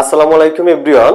আসসালামু আলাইকুম, এভরিওয়ান।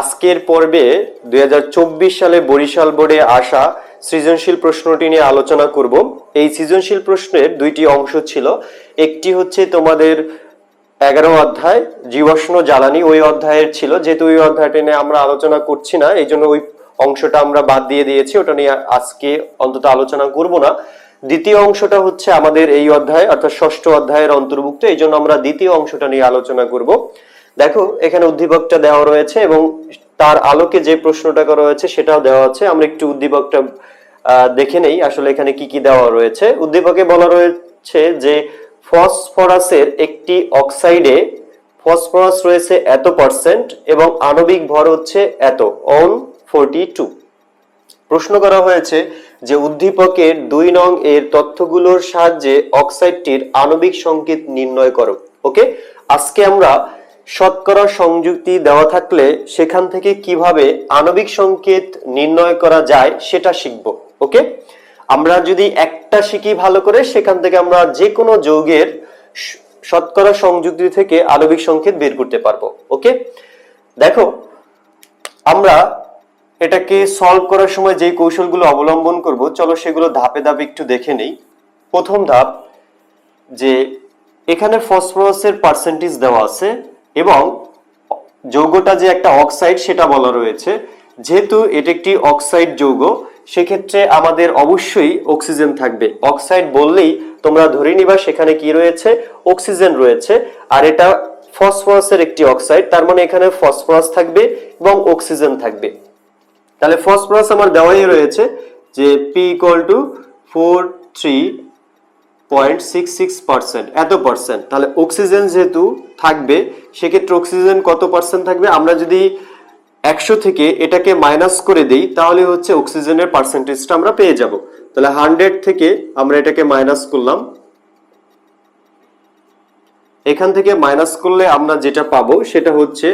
আজকের পর্বে দুই হাজার চব্বিশ সালে বরিশাল বোর্ডে আসা সৃজনশীল প্রশ্নটি নিয়ে আলোচনা করব। এই সৃজনশীল প্রশ্নের দুইটি অংশ ছিল। একটি হচ্ছে তোমাদের এগারো অধ্যায়, জীবাশ্ম জ্বালানি ওই অধ্যায়ের ছিল। যেহেতু ওই অধ্যায়টি নিয়ে আমরা আলোচনা করছি না, এই জন্য ওই অংশটা আমরা বাদ দিয়ে দিয়েছি। ওটা নিয়ে আজকে অন্তত আলোচনা করব না। দ্বিতীয় অংশটা হচ্ছে আমাদের এই অধ্যায়, অর্থাৎ ষষ্ঠ অধ্যায়ের অন্তর্ভুক্ত। এই জন্য আমরা দ্বিতীয় অংশটা নিয়ে আলোচনা করব। দেখো, এখানে উদ্দীপকটা দেওয়া রয়েছে এবং তার আলোকে যে প্রশ্নটা করা হয়েছে সেটাও দেওয়া আছে। আমরা একটু উদ্দীপকটা দেখে নেই আসলে এখানে কি কি দেওয়া রয়েছে। উদ্দীপকে বলা রয়েছে যে ফসফরাসের একটি অক্সাইডে ফসফরাস রয়েছে এত পার্সেন্ট এবং আণবিক ভর হচ্ছে এত অন ফোরটি টু। প্রশ্ন করা হয়েছে যে উদ্দীপকের দুই নং এর তথ্যগুলোর সাহায্যে অক্সাইডটির আণবিক সংকেত নির্ণয় করো। ওকে? আজকে আমরা শতকরা সংযুক্তি দেওয়া থাকলে সেখান থেকে কীভাবে আণবিক সংকেত নির্ণয় করা যায় সেটা শিখব, ওকে? আমরা যদি একটা শিখি ভালো করে, সেখান থেকে আমরা যে কোনো যৌগের শতকরা সংযুক্তি থেকে আণবিক সংকেত বের করতে পারব, ওকে? দেখো, আমরা এটাকে সলভ করার সময় যে কৌশলগুলো অবলম্বন করব, চলো সেগুলো ধাপে ধাপে একটু দেখে নেই। প্রথম ধাপ যে এখানে ফসফরাসের পার্সেন্টেজ দেওয়া আছে এবং যৌগটা যে একটা অক্সাইড সেটা বলা রয়েছে, যেহেতু এটা একটি অক্সাইড যৌগ, সেক্ষেত্রে আমাদের অবশ্যই অক্সিজেন থাকবে। অক্সাইড বললেই তোমরা ধরে নিবা সেখানে কি রয়েছে? অক্সিজেন রয়েছে, আর এটা ফসফরাসের একটি অক্সাইড তার মানে এখানে ফসফরাস থাকবে এবং অক্সিজেন থাকবে। তাহলে ফসফরাস আমার দেওয়াই রয়েছে যে P equal to four three point six six percent এত পার্সেন্ট তাহলে অক্সিজেন যেহেতু থাকবে, সেক্ষেত্রে অক্সিজেন কত পার্সেন্ট থাকবে? আমরা যদি একশো থেকে এটাকে মাইনাস করে দেই, তাহলে হচ্ছে অক্সিজেনের পার্সেন্টেজটা আমরা পেয়ে যাব। তাহলে হান্ড্রেড থেকে আমরা এটাকে মাইনাস করলাম। এখান থেকে মাইনাস করলে আমরা যেটা পাবো, সেটা হচ্ছে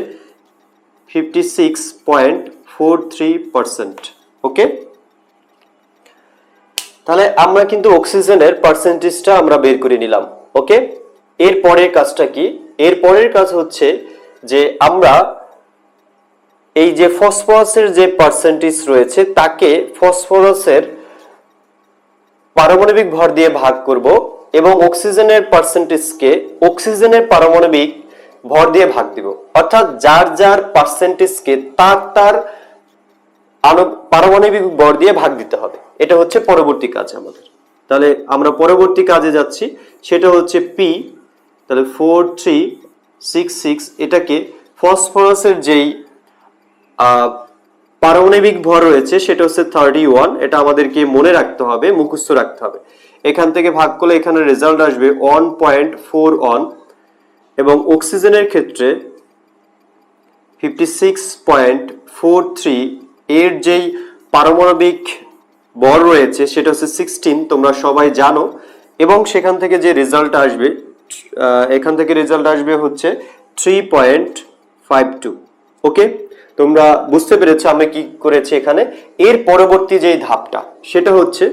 fifty six point four three percent okay তাহলে আমরা কিন্তু অক্সিজেনের পার্সেন্টেজটা আমরা বের করে নিলাম ওকে এর পরের কাজটা কি? এর পরের কাজ হচ্ছে যে আমরা এই যে ফসফরাসের যে পার্সেন্টেজ রয়েছে, তাকে ফসফরাসের পারমাণবিক ভর দিয়ে ভাগ করব এবং অক্সিজেনের পার্সেন্টেজকে অক্সিজেনের পারমাণবিক ভর দিয়ে ভাগ দিব। অর্থাৎ যার যার পার্সেন্টেজকে তার তার পারমাণবিক ভর দিয়ে ভাগ দিতে হবে। এটা হচ্ছে পরবর্তী কাজ আমাদের। তাহলে আমরা পরবর্তী কাজে যাচ্ছি। সেটা হচ্ছে পি তাহলে ফোর থ্রি সিক্স সিক্স এটাকে ফসফরাসের যেই পারমাণবিক ভর রয়েছে, সেটা হচ্ছে থার্টি ওয়ান এটা আমাদেরকে মনে রাখতে হবে, মুখস্থ রাখতে হবে। এখান থেকে ভাগ করলে এখানে রেজাল্ট আসবে ওয়ান পয়েন্ট ফোর ওয়ান এবং অক্সিজেনের ক্ষেত্রে fifty six point four three এর যেই পারমাণবিক বল রয়েছে, সেটা হচ্ছে সিক্সটিন তোমরা সবাই জানো। এবং সেখান থেকে যে রেজাল্ট আসবে এখান থেকে রেজাল্ট আসবে হচ্ছে three point five two okay তোমরা বুঝতে পেরেছ আমি কি করেছি এখানে? এর পরবর্তী যে ধাপটা, সেটা হচ্ছে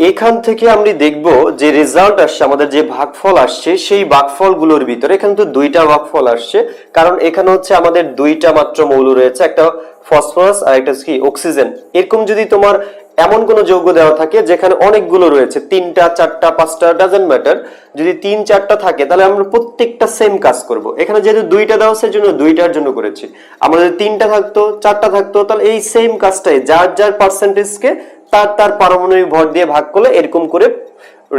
এখান থেকে আমরা দেখব যে রেজাল্ট আসছে, আমাদের যে ভাগফল আসছে, সেই ভাগফলগুলোর ভিতরে এখানে তো দুইটা ভাগফল আসছে, কারণ এখানে হচ্ছে আমাদের দুইটা মাত্র মৌল রয়েছে, একটা ফসফরাস আর একটা কি অক্সিজেন এরকম যদি তোমার এমন কোন যৌগ দেওয়া থাকে যেখানে অনেকগুলো রয়েছে, তিনটা, চারটা, পাঁচটা ডাজেন্ট ম্যাটার যদি তিন, চারটা থাকে, তাহলে আমরা প্রত্যেকটা সেম কাজ করব। এখানে যেহেতু দুইটা দেওয়া আছে জন্য দুইটার জন্য করেছি। যদি তিনটা থাকতো, চারটা থাকতো, তাহলে এই সেম কাজটাই, যার যার পার্সেন্টেজকে তার তার পারমাণবিক ভর দিয়ে ভাগ করলে এরকম করে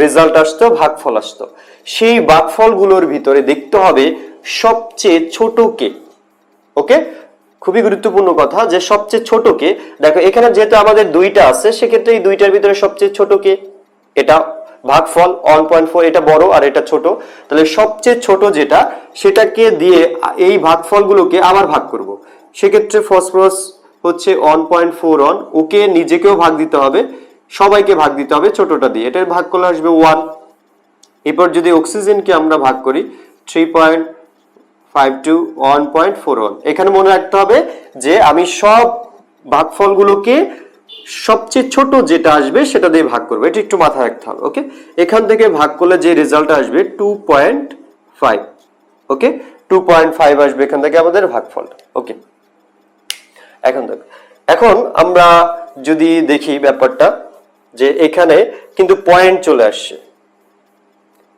রেজাল্ট আসতো, ভাগফল আসতো। সেই ভাগফলগুলোর ভিতরে দেখতে হবে সবচেয়ে ছোট কে ওকে খুবই গুরুত্বপূর্ণ কথা যে সবচেয়ে ছোট কে। দেখো, এখানে যেহেতু আমাদের দুইটা আছে, সেক্ষেত্রে এই দুইটার ভিতরে সবচেয়ে ছোট কে? এটা ভাগফল ওয়ান পয়েন্ট ফোর এটা বড় আর এটা ছোট। তাহলে সবচেয়ে ছোট যেটা, সেটাকে দিয়ে এই ভাগফলগুলোকে আবার ভাগ করব। সেক্ষেত্রে ফসফরাস হচ্ছে one point four one okay নিজেকেও ভাগ দিতে হবে, সবাইকে ভাগ দিতে হবে ছোটটা দিয়ে। এটার ভাগ করলে আসবে ওয়ান এরপর যদি অক্সিজেনকে আমরা ভাগ করি three point five two one point four one এখানে মনে রাখতে হবে যে আমি সব ভাগফলগুলোকে সবচেয়ে ছোট যেটা আসবে সেটা দিয়ে ভাগ করব। এটা একটু মাথায় রাখতে হবে, ওকে? এখান থেকে ভাগ করলে যে রেজাল্ট আসবে two point five okay? Two point five আসবে এখান থেকে আমাদের ভাগফল, ওকে? এখন দেখো, এখন আমরা যদি দেখি ব্যাপারটা যে এখানে কিন্তু পয়েন্ট চলে আসছে।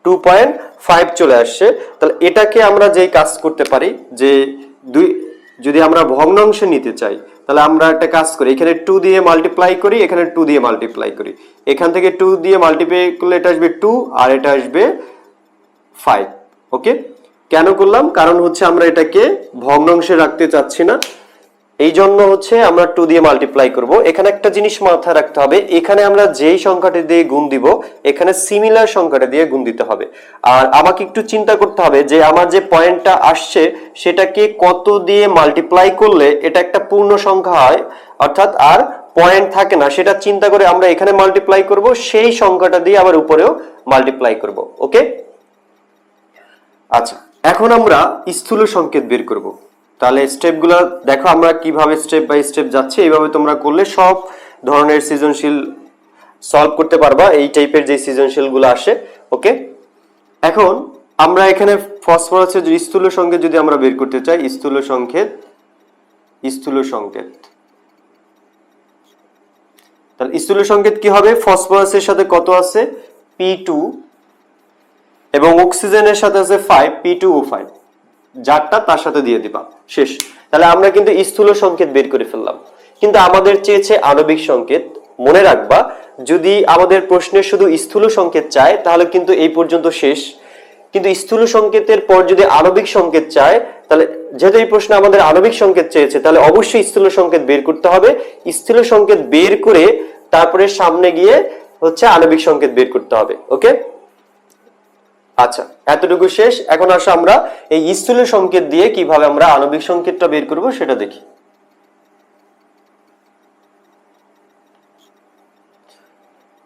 টু পয়েন্ট ফাইভ চলে আসছে। তাহলে এটাকে আমরা যেই কাজ করতে পারি, যে দুই, যদি আমরা ভগ্নাংশ নিতে চাই, তাহলে আমরা একটা কাজ করি। এখানে টু দিয়ে মাল্টিপ্লাই করি, এখানে টু দিয়ে মাল্টিপ্লাই করি। এখান থেকে টু দিয়ে মাল্টিপ্লাই করলে এটা আসবে টু আর এটা আসবে ফাইভ ওকে কেন করলাম? কারণ হচ্ছে আমরা এটাকে ভগ্নাংশে রাখতে চাচ্ছি না। এই জন্য হচ্ছে আমরা টু দিয়ে মাল্টিপ্লাই করব। এখানে একটা জিনিস মাথায় রাখতে হবে, এখানে আমরা যেই সংখ্যাটি দিয়ে গুণ দিব, এখানে সিমিলার সংখ্যাটা দিয়ে গুণ দিতে হবে। আর আমাকে একটু চিন্তা করতে হবে যে আমার যে পয়েন্টটা আসছে, সেটাকে কত দিয়ে মাল্টিপ্লাই করলে এটা একটা পূর্ণ সংখ্যা হয়? অর্থাৎ আর পয়েন্ট থাকে না, সেটা চিন্তা করে আমরা এখানে মাল্টিপ্লাই করব, সেই সংখ্যাটা দিয়ে আবার উপরেও মাল্টিপ্লাই করব ওকে আচ্ছা এখন আমরা স্থূল সংকেত বের করব। তাহলে স্টেপগুলো দেখো আমরা কীভাবে স্টেপ বাই স্টেপ যাচ্ছি, এইভাবে তোমরা করলে সব ধরনের সৃজনশীল সলভ করতে পারবা, এই টাইপের যে সৃজনশীলগুলো আসে ওকে এখন আমরা এখানে ফসফরাসের স্থূল সংকেত যদি আমরা বের করতে চাই, স্থূল সংকেত স্থূল সংকেত। তাহলে স্থূল সংকেত কি হবে? ফসফরাসের সাথে কত আছে? পি টু এবং অক্সিজেনের সাথে আছে five P two O five যারটা তার সাথে দিয়ে দিবা। শেষ। তাহলে আমরা কিন্তু স্থূল সংকেত বের করে ফেললাম। কিন্তু আমাদের চেয়েছে আণবিক সংকেত। মনে রাখবা, যদি আমাদের প্রশ্নে শুধু স্থূল সংকেত চায়, তাহলে কিন্তু এই পর্যন্ত শেষ। কিন্তু স্থূল সংকেতের পর যদি আণবিক সংকেত চায়, তাহলে যেহেতু এই প্রশ্নে আমাদের আণবিক সংকেত চেয়েছে, তাহলে অবশ্যই স্থূল সংকেত বের করতে হবে। স্থূল সংকেত বের করে তারপরে সামনে গিয়ে হচ্ছে আণবিক সংকেত বের করতে হবে। ওকে? আচ্ছা এতটুকু শেষ। এখন আসো আমরা এই স্থূল সংকেত দিয়ে কীভাবে আমরা আণবিক সংকেতটা বের করব সেটা দেখি।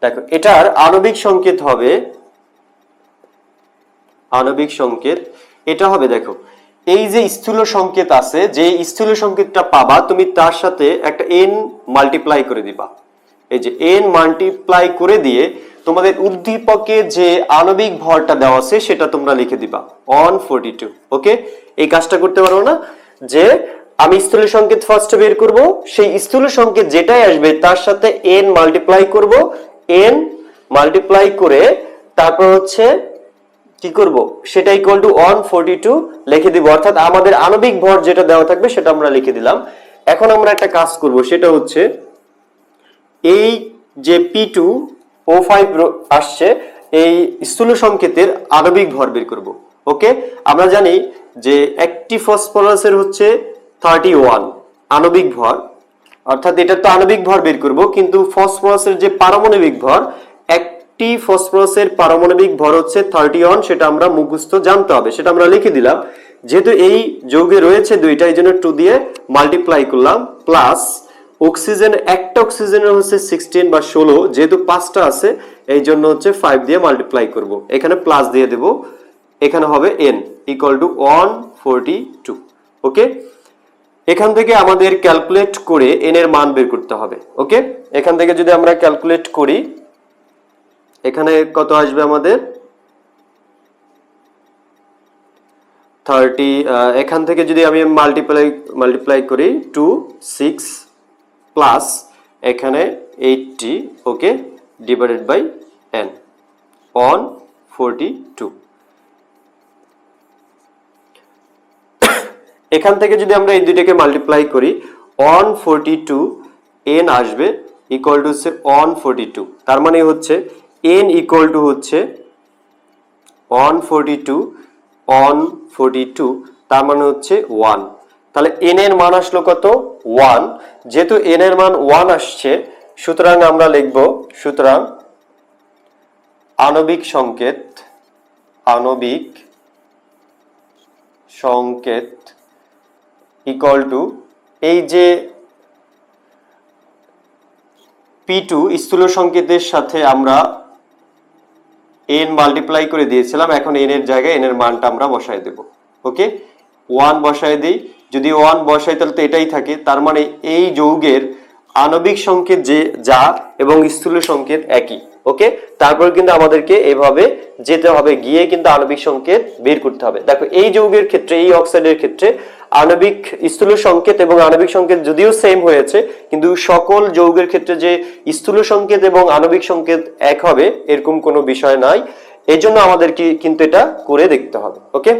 দেখো, এটার আণবিক সংকেত হবে, আণবিক সংকেত, এটা হবে দেখো, এই যে স্থূল সংকেত আছে, যে স্থূল সংকেতটা পাবা, তুমি তার সাথে একটা এন মাল্টিপ্লাই করে দিবা। এই যে এন মাল্টিপ্লাই করে দিয়ে তোমাদের উদ্দীপকে যে আণবিক ভরটা দেওয়া আছে, সেটা তোমরা লিখে দিবা। অন ফোরটি টু ওকে এই কাজটা করতে পারো না? যে আমি স্থূল সংকেত ফার্স্টে বের করব, সেই স্থূল সংকেত যেটাই আসবে, তার সাথে এন মাল্টিপ্লাই করব। এন মাল্টিপ্লাই করে তারপর হচ্ছে কি করব? সেটা equal to one forty two লিখে দিব। অর্থাৎ আমাদের আণবিক ভর যেটা দেওয়া থাকবে, সেটা আমরা লিখে দিলাম। এখন আমরা একটা কাজ করব, সেটা হচ্ছে এই যে পি টু ও ফাইভ আসছে, এই স্থূল সংকেতের আণবিক ভর বের করব ওকে আমরা জানি যে একটি ফসফরাসের হচ্ছে থার্টি ওয়ান আণবিক ভর, অর্থাৎ এটা তো আণবিক ভর বের করব, কিন্তু ফসফরাসের যে পারমাণবিক ভর, একটি ফসফরাসের পারমাণবিক ভর হচ্ছে থার্টি ওয়ান সেটা আমরা মুখস্থ জানতে হবে, সেটা আমরা লিখে দিলাম। যেহেতু এই যৌগে রয়েছে দুইটা এই জন্য টু দিয়ে মাল্টিপ্লাই করলাম প্লাস অক্সিজেন, একটা অক্সিজেনের হচ্ছে সিক্সটিন বা ষোলো, যেহেতু পাঁচটা আছে এই জন্য হচ্ছে ফাইভ দিয়ে মাল্টিপ্লাই করব। এখানে প্লাস দিয়ে দেব, এখানে হবে N equal to one forty two okay এখান থেকে আমাদের ক্যালকুলেট করে এন এর মান বের করতে হবে ওকে এখান থেকে যদি আমরা ক্যালকুলেট করি, এখানে কত আসবে আমাদের? থার্টি এখান থেকে যদি আমি মাল্টিপ্লাই মাল্টিপ্লাই করি টু সিক্স প্লাস এখানে eighty okay divided by N on forty two এখান থেকে যদি আমরা এই দুইটাকে মাল্টিপ্লাই করি অন ফোরটি টু এন আসবে ইকুয়াল টু হচ্ছে অন ফোরটি টু তার মানে হচ্ছে এন ইকুয়াল টু হচ্ছে on forty two on forty two তার মানে হচ্ছে ওয়ান তাহলে এন এর মান আসলো কত? ওয়ান যেহেতু এন এর মান ওয়ান আসছে, সুতরাং আমরা লিখব, সুতরাং আণবিক সংকেত আণবিক সংকেত ইকল টু এই যে পি টু স্থূল সংকেতের সাথে আমরা এন মাল্টিপ্লাই করে দিয়েছিলাম, এখন এন এর জায়গায় এন এর মানটা আমরা বসাই দেব। ওকে ওয়ান বসাই দিই যদি ওয়ান বসাই তাহলে তো এটাই থাকে। তার মানে এই যৌগের আণবিক সংকেত যে যা এবং স্থূল সংকেত একই, ওকে? তারপর কিন্তু আমাদেরকে এভাবে যেতে হবে, গিয়ে কিন্তু আণবিক সংকেত বের করতে হবে। দেখো, এই যৌগের ক্ষেত্রে, এই অক্সাইডের ক্ষেত্রে আণবিক স্থূল সংকেত এবং আণবিক সংকেত যদিও সেম হয়েছে, কিন্তু সকল যৌগের ক্ষেত্রে যে স্থূল সংকেত এবং আণবিক সংকেত এক হবে, এরকম কোনো বিষয় নাই। এই জন্য আমাদেরকে কিন্তু এটা করে দেখতে হবে, ওকে?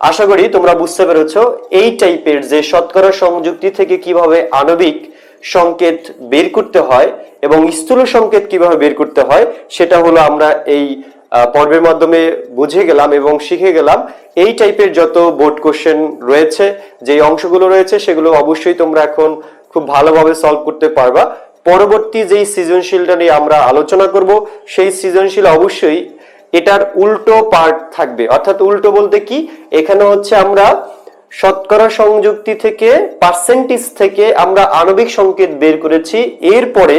আশা করি তোমরা বুঝতে পেরেছ, এই টাইপের যে শতকরা সংযুক্তি থেকে কীভাবে আণবিক সংকেত বের করতে হয় এবং স্থূল সংকেত কীভাবে বের করতে হয়, সেটা হলো আমরা এই পর্বের মাধ্যমে বুঝে গেলাম এবং শিখে গেলাম। এই টাইপের যত বোর্ড কোশ্চেন রয়েছে যে অংশগুলো রয়েছে, সেগুলো অবশ্যই তোমরা এখন খুব ভালোভাবে সলভ করতে পারবা। পরবর্তী যেই সৃজনশীলটা নিয়ে আমরা আলোচনা করব, সেই সৃজনশীল অবশ্যই এটার উল্টো পার্ট থাকবে। অর্থাৎ উল্টো বলতে কি? এখানে হচ্ছে আমরা শতকরা সংযুক্তি থেকে পার্সেন্টেজ থেকে আমরা আণবিক সংকেত বের করেছি। এরপরে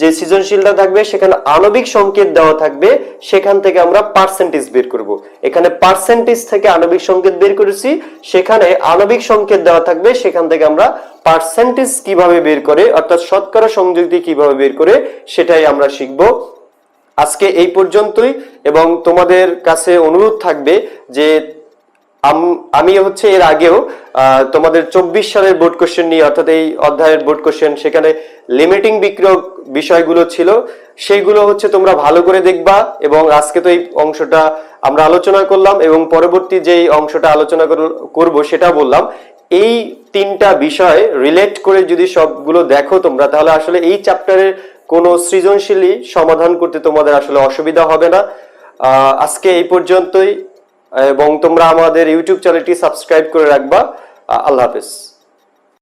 যে সৃজনশীলটা থাকবে, সেখানে আণবিক সংকেত দেওয়া থাকবে, সেখান থেকে আমরা পার্সেন্টেজ বের করব। এখানে পার্সেন্টেজ থেকে আণবিক সংকেত বের করেছি, সেখানে আণবিক সংকেত দেওয়া থাকবে, সেখান থেকে আমরা পার্সেন্টেজ কীভাবে বের করে, অর্থাৎ শতকরা সংযুক্তি কীভাবে বের করে, সেটাই আমরা শিখব। আজকে এই পর্যন্তই, এবং তোমাদের কাছে অনুরোধ থাকবে যে আম- হচ্ছে এর আগেও তোমাদের চব্বিশ সালের বোর্ড কোশ্চেন নিয়ে, অর্থাৎ এই অধ্যায়ের বোর্ড কোশ্চেন সেখানে লিমিটিং বিক্রয় বিষয়গুলো ছিল। সেইগুলো হচ্ছে তোমরা ভালো করে দেখবা, এবং আজকে তো এই অংশটা আমরা আলোচনা করলাম, এবং পরবর্তী যেই অংশটা আলোচনা কর- করব সেটা বললাম। এই তিনটা বিষয় রিলেট করে যদি সবগুলো দেখো তোমরা, তাহলে আসলে এই চ্যাপ্টারের কোনো সৃজনশীলই সমাধান করতে তোমাদের আসলে অসুবিধা হবে না। আজকে এই পর্যন্তই, এবং তোমরা আমাদের ইউটিউব চ্যানেলটি সাবস্ক্রাইব করে রাখবা। আল্লাহ হাফেজ।